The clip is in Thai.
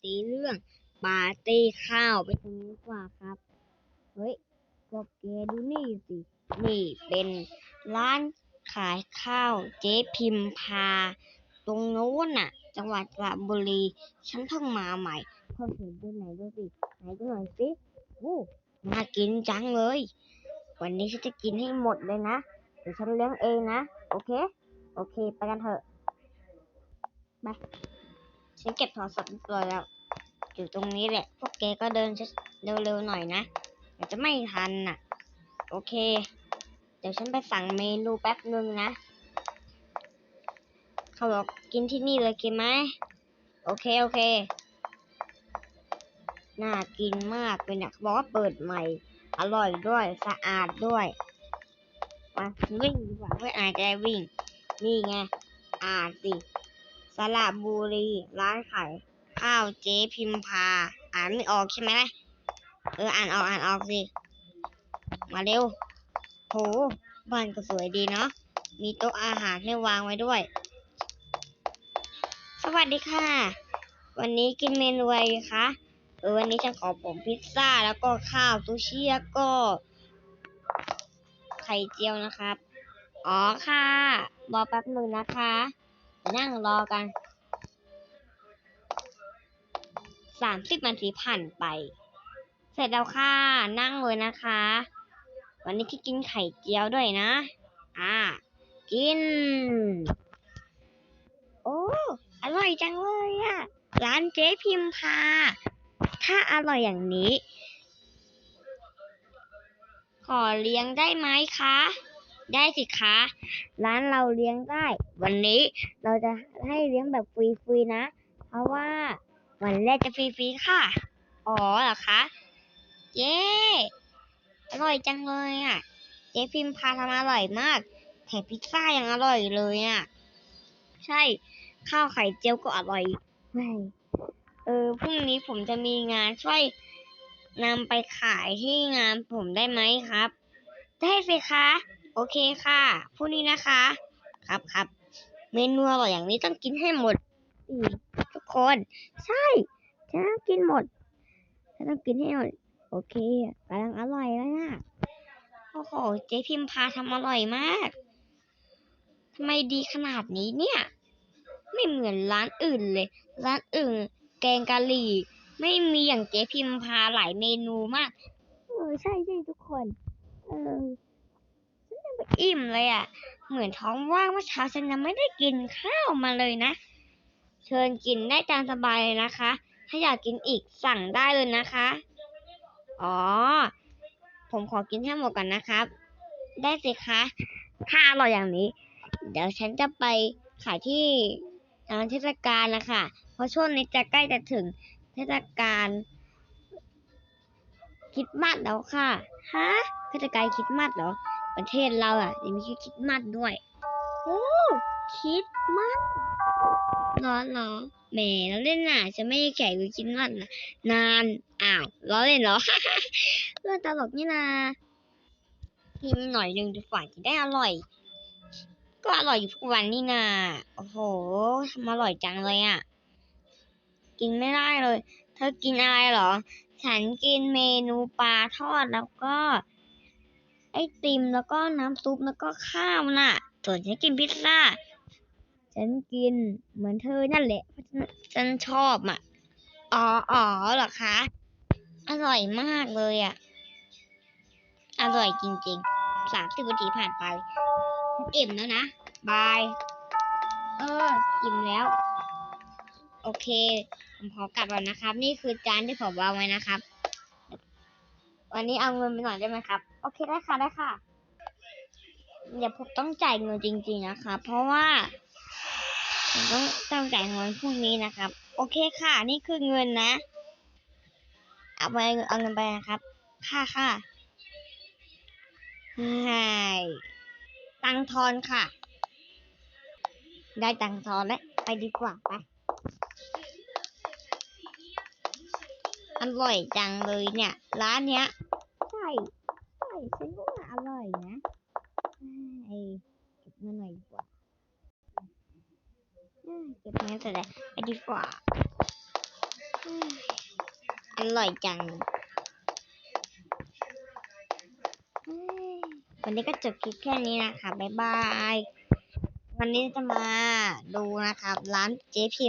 ซีเรื่องปาร์ตี้ข้าวไปตรงนี้กว่าครับ เฮ้ยพวกแกดูนี่สิ นี่เป็นร้านขายข้าวเจ๊พิมพา ตรงโน้นน่ะ จังหวัดสระบุรี ฉันเพิ่งมาใหม่ เพิ่งเห็นดูไหนดูสิ ไหนดูหน่อยสิโอ้น่ากินจังเลย วันนี้ฉันจะกินให้หมดเลยนะ เดี๋ยวฉันเลี้ยงเองนะ โอเค โอเค ไปกันเถอะ ไป ฉันเก็บโทรศัพท์เรียบร้อยแล้ว อยู่ตรงนี้แหละ พวกแกก็เดินเร็วๆหน่อยนะเดี๋ยวจะไม่ทันน่ะ โอเค เดี๋ยวฉันไปสั่งเมนูแป๊บนึงนะ เขาบอกกินที่นี่เลยกินไหม โอเค โอเค น่ากินมากเลยเนี่ยเขาบอกว่าเปิดใหม่ อร่อยด้วย สะอาดด้วยมาวิ่งดีกว่าเพื่ออาจจะวิ่ง นี่ไง อ่านสิ สระบุรีร้านขายข้าวเจ๊พิมพา อ่านไม่ออกใช่ไหมเอออ่านออกอ่านออกสิ มาเร็ว โหบ้านก็สวยดีเนาะมีโต๊ะอาหารให้วางไว้ด้วย สวัสดีค่ะ วันนี้กินเมนูอะไรคะเออวันนี้ฉันขอผมพิซซ่าแล้วก็ข้าวซูชิแล้วก็ ไข่เจียวนะครับ อ๋อค่ะรอแป๊บหนึ่งนะคะ นั่งรอกันสามสิบนาทีผ่านไป เสร็จแล้วค่ะ นั่งเลยนะคะ วันนี้ที่กินไข่เจียวด้วยนะ อ่า กิน โอ้ อร่อยจังเลยอะร้านเจ๊พิมพา ถ้าอร่อยอย่างนี้ ขอเลี้ยงได้ไหมคะ ได้สิคะ ร้านเราเลี้ยงได้ วันนี้เราจะให้เลี้ยงแบบฟรีๆนะ เพราะว่าวันแรกจะฟรีๆค่ะ อ๋อเหรอคะ เย้อร่อยจังเลยอะ เจ๊พิมพาทำอร่อยมาก แถมพิซซ่ายังอร่อยเลยอะ ใช่ ข้าวไข่เจียวก็อร่อยเออพรุ่งนี้ผมจะมีงานช่วยนำไปขายที่งานผมได้ไหมครับ ได้สิคะ โอเคค่ะพรุ่งนี้นะคะ ครับครับเมนูอร่อยอย่างนี้ต้องกินให้หมดทุกคน ใช่ฉันต้องกินหมดฉันต้องกินให้หมด โอเคกำลังอร่อยแล้วนะโอ้โหเจ๊พิมพาทำอร่อยมากทำไมดีขนาดนี้เนี่ย ไม่เหมือนร้านอื่นเลย ร้านอื่น แกงกะหรี่ ไม่มีอย่างเจ๊พิมพาหลายเมนูมาก เออใช่ใช่ทุกคน เออ อิ่มเลยอะ เหมือนท้องว่างเมื่อเช้าฉันยังไม่ได้กินข้าวมาเลยนะ เชิญกินได้ตามสบายเลยนะคะ ถ้าอยากกินอีกสั่งได้เลยนะคะ อ๋อ ผมขอกินให้หมดก่อนนะครับ ได้สิคะ ถ้าอร่อยอย่างนี้ เดี๋ยวฉันจะไปขายที่งานเทศกาลนะคะ เพราะช่วงนี้จะใกล้จะถึงเทศกาลคิดมัดแล้วค่ะ ฮะเทศกาลคิดมัดเหรอ ประเทศเราอะยังมีคริดมัดด้วย โอ้คริดมัดเหรอเหรอแหมแล้วเล่นน่ะจะไม่ได้แข่งคริดมัดนะนานอ้าวล้อเล่นเหรอเรื่องตลกนี่นากินหน่อยหนึ่งดีกว่าจะได้อร่อย ก็อร่อยอยู่ทุกวันนี่นาโอ้โหทำอร่อยจังเลยอะ กินไม่ได้เลย เธอกินอะไรเหรอ ฉันกินเมนูปลาทอดแล้วก็ ไอติมแล้วก็น้ำซุปแล้วก็ข้าวน่ะ ส่วนฉันกินพิซซ่า ฉันกินเหมือนเธอนั่นแหละ ฉันชอบอะ อ๋ออ๋อเหรอคะ อร่อยมากเลยอะ อร่อยจริงๆสามสิบนาทีผ่านไปฉันอิ่มแล้วนะ บาย เออ อิ่มแล้ว โอเค ผมขอกลับก่อนนะครับ นี่คือจานที่ผมวางไว้นะครับ วันนี้เอาเงินไปหน่อยได้ไหมครับ โอเคได้ค่ะได้ค่ะเดี๋ยวผมต้องจ่ายเงินจริง ๆ นะคะ เพราะว่าผมต้องต้องจ่ายเงินพรุ่งนี้นะครับ โอเคค่ะ นี่คือเงินนะ เอาไปเอาเงินไปนะครับ ค่ะค่ะใช่ตังค์ทอนค่ะ ได้ตังค์ทอนแล้วไปดีกว่าไป อร่อยจังเลยเนี่ย ร้านเนี้ยใช่ใช่ฉันก็ว่าอร่อยนะไอเก็บเงินหน่อยดีกว่าเอ้ยเก็บเงินเสร็จแล้วไปดีกว่าอือร่อยจังวันนี้ก็จบคลิปแค่นี้นะคะ บ๊ายบาย วันนี้จะมาดูนะครับ ร้านเจ๊พิม